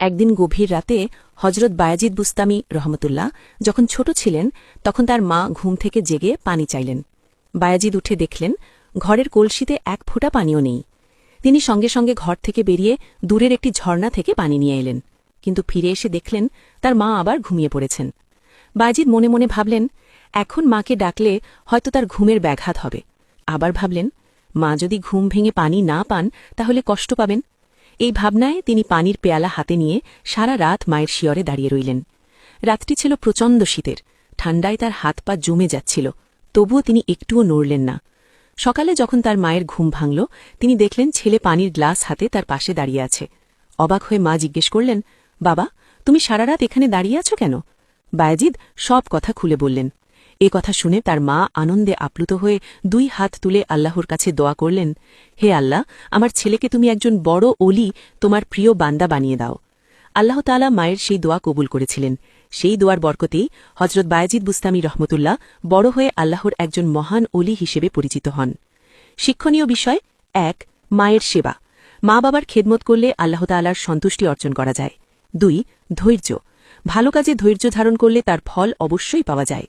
একদিন গভীর রাতে হজরত বায়াজিদ বুস্তামি রহমতুল্লাহ যখন ছোট ছিলেন, তখন তার মা ঘুম থেকে জেগে পানি চাইলেন। বায়াজিদ উঠে দেখলেন, ঘরের কলসিতে এক ফোঁটা পানিও নেই। তিনি সঙ্গে সঙ্গে ঘর থেকে বেরিয়ে দূরের একটি ঝর্ণা থেকে পানি নিয়ে এলেন, কিন্তু ফিরে এসে দেখলেন, তার মা আবার ঘুমিয়ে পড়েছেন। বায়াজিদ মনে মনে ভাবলেন, এখন মাকে ডাকলে হয়তো তার ঘুমের ব্যাঘাত হবে। আবার ভাবলেন, মা যদি ঘুম ভেঙে পানি না পান, তাহলে কষ্ট পাবেন। এই ভাবনায় তিনি পানির পেয়ালা হাতে নিয়ে সারা রাত মায়ের শিয়রে দাঁড়িয়ে রইলেন। রাতটি ছিল প্রচণ্ড শীতের। ঠান্ডায় তার হাত পা জমে যাচ্ছিল। তবুও তিনি একটুও নড়লেন না। সকালে যখন তার মায়ের ঘুম ভাঙল, তিনি দেখলেন ছেলে পানির গ্লাস হাতে তার পাশে দাঁড়িয়ে আছে। অবাক হয়ে মা জিজ্ঞেস করলেন, বাবা, তুমি সারা রাত এখানে দাঁড়িয়ে আছো কেন? বায়াজিদ সব কথা খুলে বললেন এ কথা শুনে তার মা আনন্দে আপ্লুত হয়ে দুই হাত তুলে আল্লাহর কাছে দোয়া করলেন, হে আল্লাহ, আমার ছেলেকে তুমি একজন বড় অলি তোমার প্রিয় বান্দা বানিয়ে দাও। আল্লাহ তালা মায়ের সেই দোয়া কবুল করেছিলেন। সেই দোয়ার বরকতেই হজরত বায়াজিদ বুস্তামি রহমতুল্লাহ বড় হয়ে আল্লাহর একজন মহান অলি হিসেবে পরিচিত হন। শিক্ষণীয় বিষয় এক, মায়ের সেবা। মা বাবার খেদমত করলে আল্লাহ তালার সন্তুষ্টি অর্জন করা যায়। দুই, ধৈর্য। ভালো কাজে ধৈর্য ধারণ করলে তার ফল অবশ্যই পাওয়া যায়।